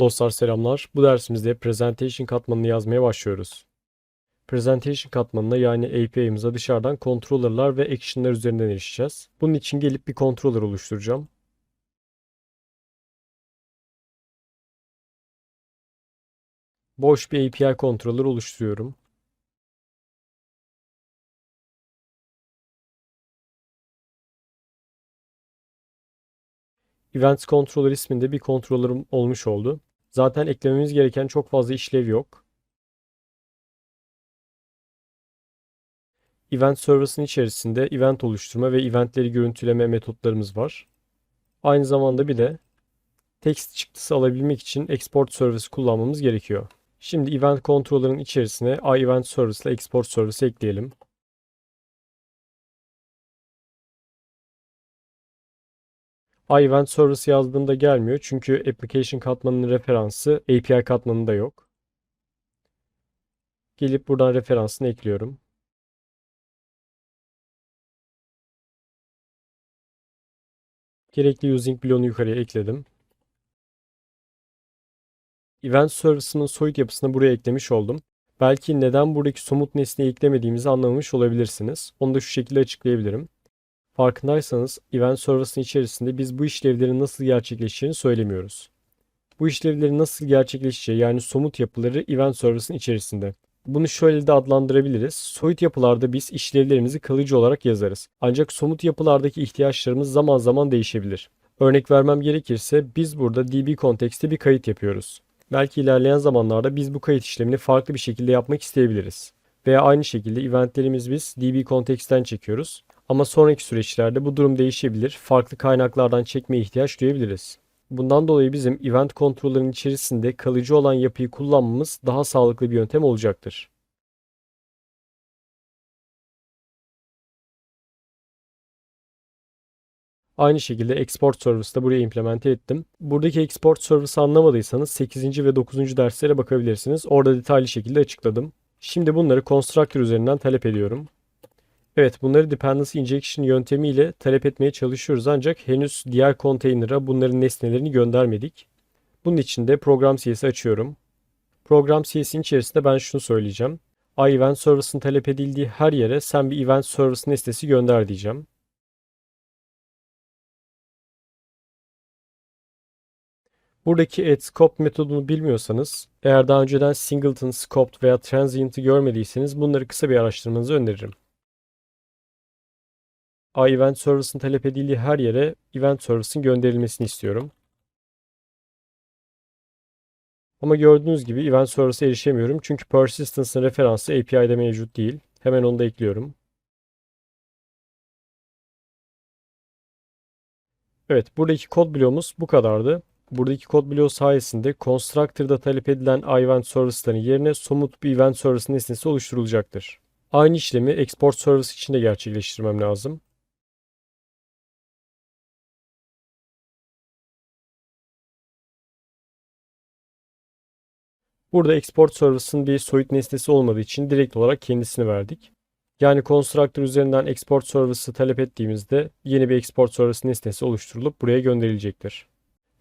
Dostlar selamlar. Bu dersimizde presentation katmanını yazmaya başlıyoruz. Presentation katmanına yani API'mize dışarıdan controller'lar ve action'lar üzerinden erişeceğiz. Bunun için gelip bir controller oluşturacağım. Boş bir API controller oluşturuyorum. Events Controller isminde bir controller'ım olmuş oldu. Zaten eklememiz gereken çok fazla işlev yok. Event Service'ın içerisinde event oluşturma ve eventleri görüntüleme metotlarımız var. Aynı zamanda bir de text çıktısı alabilmek için export service kullanmamız gerekiyor. Şimdi event controller'ın içerisine iEvent service ile export service ekleyelim. iEvent Service yazdığımda gelmiyor çünkü application katmanının referansı API katmanında yok. Gelip buradan referansını ekliyorum. Gerekli using bloğunu yukarıya ekledim. Event Service'ının soyut yapısını buraya eklemiş oldum. Belki neden buradaki somut nesneyi eklemediğimizi anlamamış olabilirsiniz. Onu da şu şekilde açıklayabilirim. Farkındaysanız Event Service'ın içerisinde biz bu işlevlerin nasıl gerçekleşeceğini söylemiyoruz. Bu işlevlerin nasıl gerçekleşeceği yani somut yapıları Event Service'ın içerisinde. Bunu şöyle de adlandırabiliriz. Soyut yapılarda biz işlevlerimizi kalıcı olarak yazarız. Ancak somut yapılardaki ihtiyaçlarımız zaman zaman değişebilir. Örnek vermem gerekirse biz burada DB kontekste bir kayıt yapıyoruz. Belki ilerleyen zamanlarda biz bu kayıt işlemini farklı bir şekilde yapmak isteyebiliriz. Veya aynı şekilde eventlerimiz biz DB konteksten çekiyoruz. Ama sonraki süreçlerde bu durum değişebilir. Farklı kaynaklardan çekmeye ihtiyaç duyabiliriz. Bundan dolayı bizim event kontrollerin içerisinde kalıcı olan yapıyı kullanmamız daha sağlıklı bir yöntem olacaktır. Aynı şekilde export service de buraya implemente ettim. Buradaki export service anlamadıysanız 8. ve 9. derslere bakabilirsiniz. Orada detaylı şekilde açıkladım. Şimdi bunları constructor üzerinden talep ediyorum. Evet bunları dependency injection yöntemiyle talep etmeye çalışıyoruz ancak henüz diğer container'a bunların nesnelerini göndermedik. Bunun için de program CS'i açıyorum. Program CS'in içerisinde ben şunu söyleyeceğim. iEvent Service'ın talep edildiği her yere sen bir event service nesnesi gönder diyeceğim. Buradaki add scope metodunu bilmiyorsanız, eğer daha önceden singleton, scoped veya transient'ı görmediyseniz bunları kısa bir araştırmanızı öneririm iEvent Service'ın talep edildiği her yere Event Service'ın gönderilmesini istiyorum. Ama gördüğünüz gibi Event Service'e erişemiyorum çünkü Persistence'ın referansı API'de mevcut değil. Hemen onu da ekliyorum. Evet, buradaki kod bloğumuz bu kadardı. Buradaki kod bloğu sayesinde Constructor'da talep edilen iEvent Service'ların yerine somut bir Event Service nesnesi oluşturulacaktır. Aynı işlemi Export Service için de gerçekleştirmem lazım. Burada export service'ın bir soyut nesnesi olmadığı için direkt olarak kendisini verdik. Yani constructor üzerinden export service'ı talep ettiğimizde yeni bir export service nesnesi oluşturulup buraya gönderilecektir.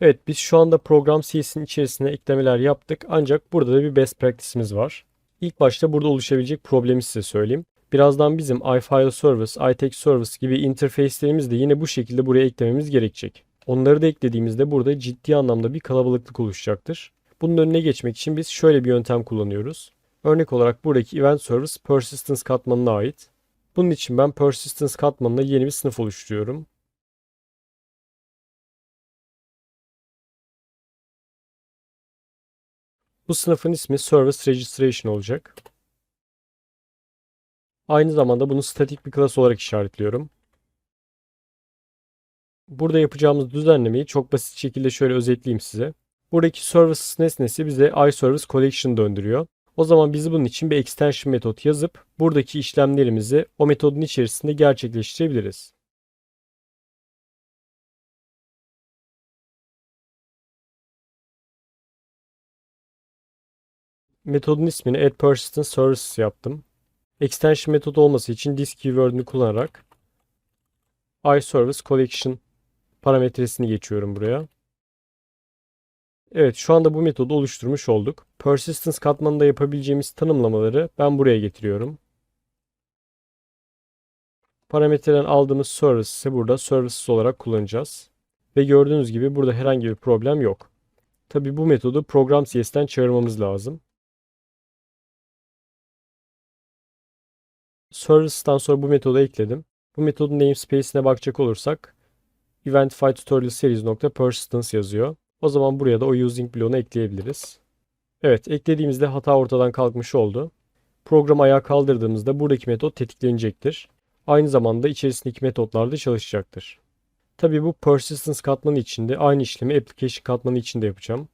Evet biz şu anda program CS'in içerisine eklemeler yaptık ancak burada da bir best practice'imiz var. İlk başta burada oluşabilecek problemi size söyleyeyim. Birazdan bizim iFile Service, iText Service gibi interface'lerimizi de yine bu şekilde buraya eklememiz gerekecek. Onları da eklediğimizde burada ciddi anlamda bir kalabalıklık oluşacaktır. Bunun önüne geçmek için biz şöyle bir yöntem kullanıyoruz. Örnek olarak buradaki Event Service Persistence katmanına ait. Bunun için ben Persistence katmanına yeni bir sınıf oluşturuyorum. Bu sınıfın ismi Service Registration olacak. Aynı zamanda bunu statik bir class olarak işaretliyorum. Burada yapacağımız düzenlemeyi çok basit şekilde şöyle özetleyeyim size. Buradaki service nesnesi bize iService Collection döndürüyor. O zaman biz bunun için bir extension metot yazıp buradaki işlemlerimizi o metodun içerisinde gerçekleştirebiliriz. Metodun ismini add services yaptım. Extension metodu olması için this keyword'ünü kullanarak iService Collection parametresini geçiyorum buraya. Evet, şu anda bu metodu oluşturmuş olduk. Persistence katmanında yapabileceğimiz tanımlamaları ben buraya getiriyorum. Parametreden aldığımız service ise burada services olarak kullanacağız. Ve gördüğünüz gibi burada herhangi bir problem yok. Tabi bu metodu program CS'den çağırmamız lazım. Services'tan sonra bu metodu ekledim. Bu metodun namespace'ine bakacak olursak eventify tutorial series.persistence yazıyor. O zaman buraya da o using bloğunu ekleyebiliriz. Evet, eklediğimizde hata ortadan kalkmış oldu. Programı ayağa kaldırdığımızda buradaki metot tetiklenecektir. Aynı zamanda içerisindeki metotlar da çalışacaktır. Tabii bu persistence katmanı içinde aynı işlemi application katmanı içinde yapacağım.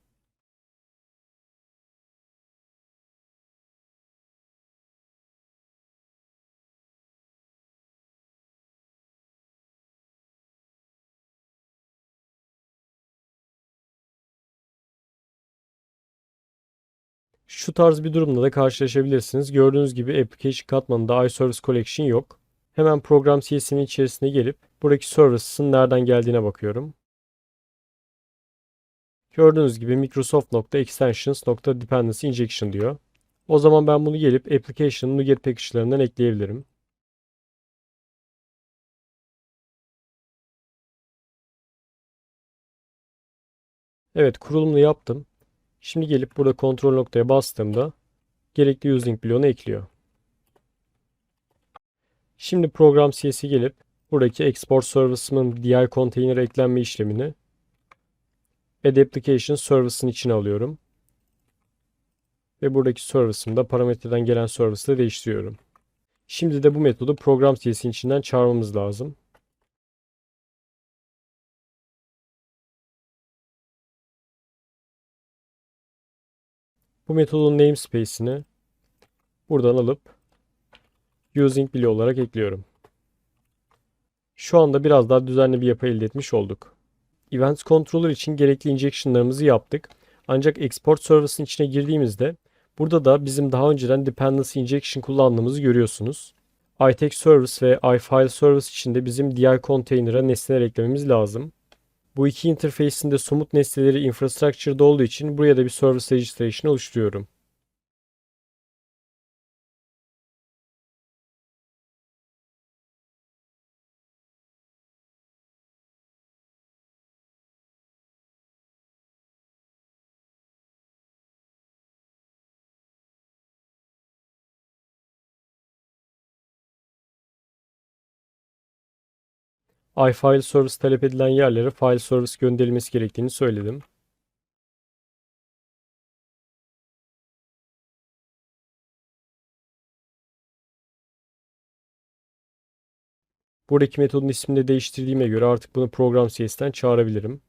Şu tarz bir durumla da karşılaşabilirsiniz. Gördüğünüz gibi application katmanında iService Collection yok. Hemen program CS'nin içerisine gelip buradaki services'ın nereden geldiğine bakıyorum. Gördüğünüz gibi Microsoft.extensions.dependency injection diyor. O zaman ben bunu gelip application'ın NuGet package'larından ekleyebilirim. Evet kurulumunu yaptım. Şimdi gelip burada kontrol noktaya bastığımda gerekli using bloğunu ekliyor. Şimdi program CS'e gelip buradaki export service'ımın DI container eklenme işlemini add application service'ın içine alıyorum. Ve buradaki service'ımda parametreden gelen service'ı değiştiriyorum. Şimdi de bu metodu program CS'in içinden çağırmamız lazım. Bu metodun namespace'ini buradan alıp using bile olarak ekliyorum. Şu anda biraz daha düzenli bir yapı elde etmiş olduk. Events Controller için gerekli injection'larımızı yaptık. Ancak export service'ın içine girdiğimizde burada da bizim daha önceden dependency injection kullandığımızı görüyorsunuz. iText Service ve iFile Service için de bizim DI container'a nesneler eklememiz lazım. Bu iki interface'in somut nesneleri infrastructure'da olduğu için buraya da bir service registration oluşturuyorum. iFile Service talep edilen yerlere file service gönderilmesi gerektiğini söyledim. Buradaki metodun ismini de değiştirdiğime göre artık bunu program CS'den çağırabilirim.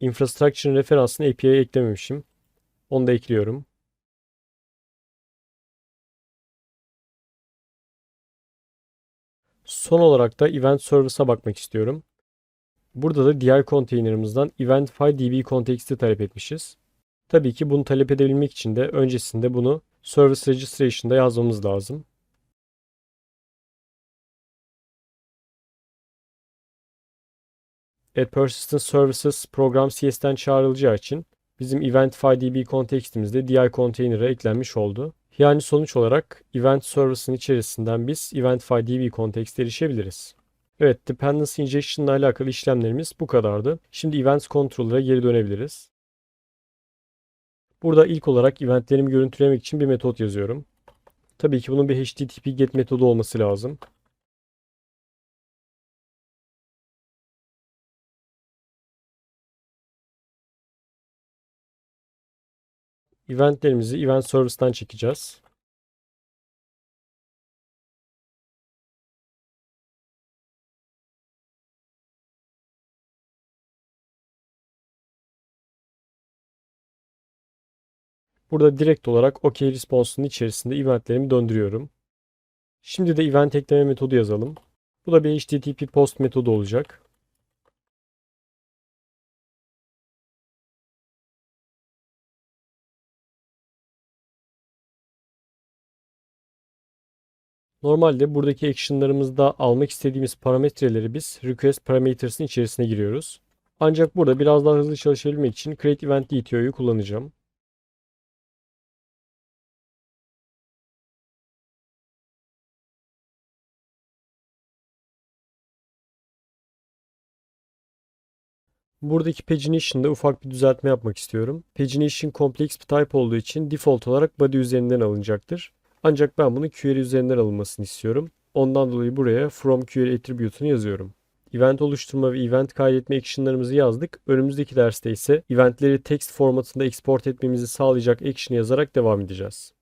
Infrastructure'ın referansını API'ye eklememişim. Onu da ekliyorum. Son olarak da Event Service'a bakmak istiyorum. Burada da diğer konteynerimizden Eventify DB Context'i talep etmişiz. Tabii ki bunu talep edebilmek için de öncesinde bunu Service Registration'da yazmamız lazım. Add Persistent Services program CS'den çağrılacağı için bizim Eventify DB kontekstimizde DI container'a eklenmiş oldu. Yani sonuç olarak Event Service'ın içerisinden biz Eventify DB kontekste erişebiliriz. Evet, Dependency Injection ile alakalı işlemlerimiz bu kadardı. Şimdi Events Controller'a geri dönebiliriz. Burada ilk olarak eventlerimi görüntülemek için bir metot yazıyorum. Tabii ki bunun bir HTTP GET metodu olması lazım. Eventlerimizi Event Service'dan çekeceğiz. Burada direkt olarak OK response'un içerisinde eventlerimi döndürüyorum. Şimdi de event ekleme metodu yazalım. Bu da bir HTTP post metodu olacak. Normalde buradaki action'larımızda almak istediğimiz parametreleri biz request parameters'ın içerisine giriyoruz. Ancak burada biraz daha hızlı çalışabilmek için create event DTO'yu kullanacağım. Buradaki pagination'da ufak bir düzeltme yapmak istiyorum. Pagination kompleks bir type olduğu için default olarak body üzerinden alınacaktır. Ancak ben bunu query üzerinden alınmasını istiyorum. Ondan dolayı buraya from query attribute'unu yazıyorum. Event oluşturma ve event kaydetme action'larımızı yazdık. Önümüzdeki derste ise eventleri text formatında export etmemizi sağlayacak action yazarak devam edeceğiz.